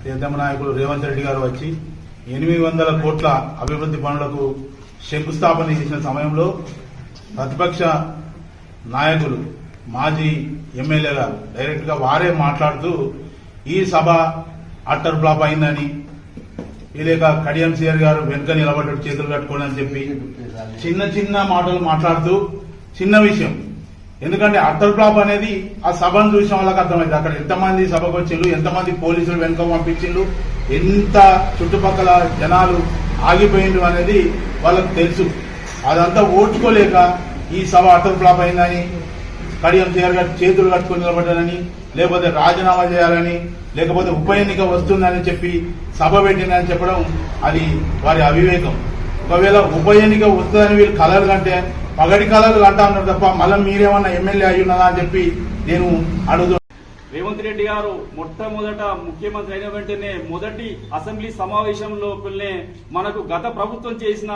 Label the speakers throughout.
Speaker 1: ప్రియతమ నాయకుడు రేవంత్ రెడ్డి గారు వచ్చి ఎనిమిది వందల కోట్ల అభివృద్ధి పనులకు శంకుస్థాపన చేసిన సమయంలో ప్రతిపక్ష నాయకులు మాజీ ఎమ్మెల్యేగా డైరెక్ట్గా వారే మాట్లాడుతూ ఈ సభ అట్టర్ ఫ్లాప్ అయిందని లేక కడియం సిఆర్ గారు వెనుక నిలబడ్డ చేతులు కట్టుకోండి అని చెప్పి చిన్న చిన్న మాటలు మాట్లాడుతూ చిన్న విషయం. ఎందుకంటే అట్టర్ ఫ్లాప్ అనేది ఆ సభను చూసిన వాళ్ళకి అర్థమైంది. అక్కడ ఎంతమంది సభకు వచ్చిండ్రు ఎంతమంది పోలీసులు వెనుక పంపించిండ్రు ఎంత చుట్టుపక్కల జనాలు ఆగిపోయిండ్రు అనేది వాళ్ళకు తెలుసు. అదంతా ఓడ్చుకోలేక ఈ సభ అట్టర్ ఫ్లాప్ అయిందని కడియం సిఆర్ చేతులు కట్టుకుని నిలబడ్డారని లేకపోతే రాజీనామా చేయాలని లేకపోతే ఉప ఎన్నిక వస్తుందని చెప్పి సభ పెట్టిందని చెప్పడం అది వారి అవివేకం. ఒకవేళ ఉప ఎన్నిక వస్తుందని వీళ్ళు కలరు కంటే పగడి కళలు కంటా ఉన్నారు తప్ప మళ్ళీ మీరేమన్నా ఎమ్మెల్యే అయి ఉన్నదా అని చెప్పి నేను అడుగుతున్నాను
Speaker 2: రేవంత్ రెడ్డి గారు మొట్టమొదట ముఖ్యమంత్రి అయిన వెంటనే మొదటి అసెంబ్లీ సమావేశంలోనే మనకు గత ప్రభుత్వం చేసిన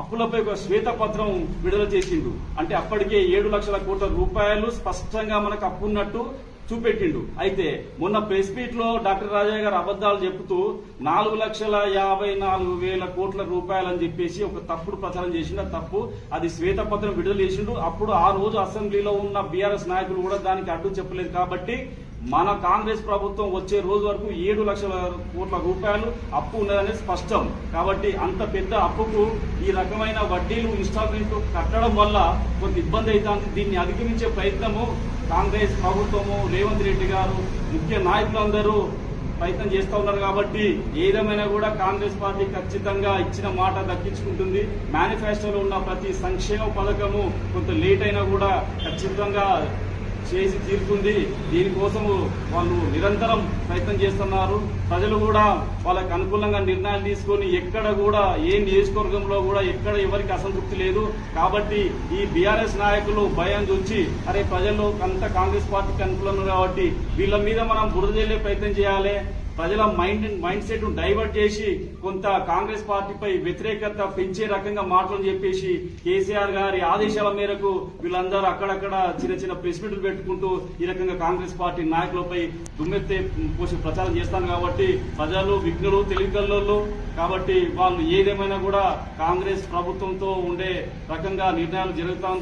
Speaker 2: అప్పులపై ఒక శ్వేతపత్రం విడుదల చేసిండు. అంటే అప్పటికే ఏడు లక్షల కోట్ల రూపాయలు స్పష్టంగా మనకు అప్పున్నట్టు చూపెట్టిండు. అయితే మొన్న ప్రెస్ మీట్లో డాక్టర్ రాజయ్య గారు అబద్దాలు చెబుతూ నాలుగు లక్షల యాభై నాలుగు వేల కోట్ల రూపాయలని చెప్పేసి ఒక తప్పుడు ప్రచారం చేసిండు. తప్పు అది శ్వేతపత్రం విడుదల చేసిండు. అప్పుడు ఆ రోజు అసెంబ్లీలో ఉన్న బీఆర్ఎస్ నాయకులు కూడా దానికి అడ్డు చెప్పలేదు కాబట్టి మన కాంగ్రెస్ ప్రభుత్వం వచ్చే రోజు వరకు ఏడు లక్షల కోట్ల రూపాయలు అప్పు ఉన్నదనేది స్పష్టం. కాబట్టి అంత పెద్ద అప్పుకు ఈ రకమైన వడ్డీలు ఇన్స్టాల్మెంట్ కట్టడం వల్ల కొంత ఇబ్బంది అవుతుంది. దీన్ని అధిగమించే ప్రయత్నము కాంగ్రెస్ ప్రభుత్వము రేవంత్ రెడ్డి గారు ముఖ్య నాయకులందరూ ప్రయత్నం చేస్తూ ఉన్నారు కాబట్టి ఏదేమైనా కూడా కాంగ్రెస్ పార్టీ ఖచ్చితంగా ఇచ్చిన మాట దక్కించుకుంటుంది. మేనిఫెస్టోలో ఉన్న ప్రతి సంక్షేమ పథకము కొంత లేట్ అయినా కూడా ఖచ్చితంగా చేసి తీరుతుంది. దీనికోసము వాళ్ళు నిరంతరం ప్రయత్నం చేస్తున్నారు. ప్రజలు కూడా వాళ్ళకు అనుకూలంగా నిర్ణయాలు తీసుకొని ఎక్కడ కూడా ఏ నియోజకవర్గంలో కూడా ఎక్కడ ఎవరికి అసంతృప్తి లేదు. కాబట్టి ఈ బీఆర్ఎస్ నాయకులు భయం చూచి అరే ప్రజలు అంత కాంగ్రెస్ పార్టీకి అనుకూలం కాబట్టి వీళ్ళ మీద మనం బురద ప్రయత్నం చేయాలి. ప్రజల మైండ్ మైండ్ సెట్ డైవర్ట్ చేసి కొంత కాంగ్రెస్ పార్టీపై వ్యతిరేకత పెంచే రకంగా మాటలు చెప్పేసి కేసీఆర్ గారి ఆదేశాల మేరకు వీళ్ళందరూ అక్కడక్కడ చిన్న చిన్న ప్రెస్ మీట్లు పెట్టుకుంటూ ఈ రకంగా కాంగ్రెస్ పార్టీ నాయకులపై దుమ్మెత్తే పోసి ప్రచారం చేస్తాను కాబట్టి ప్రజలు విఘ్నులు తెలివికల్లో కాబట్టి వాళ్ళు ఏదేమైనా కూడా కాంగ్రెస్ ప్రభుత్వంతో ఉండే రకంగా నిర్ణయాలు జరుగుతోంది.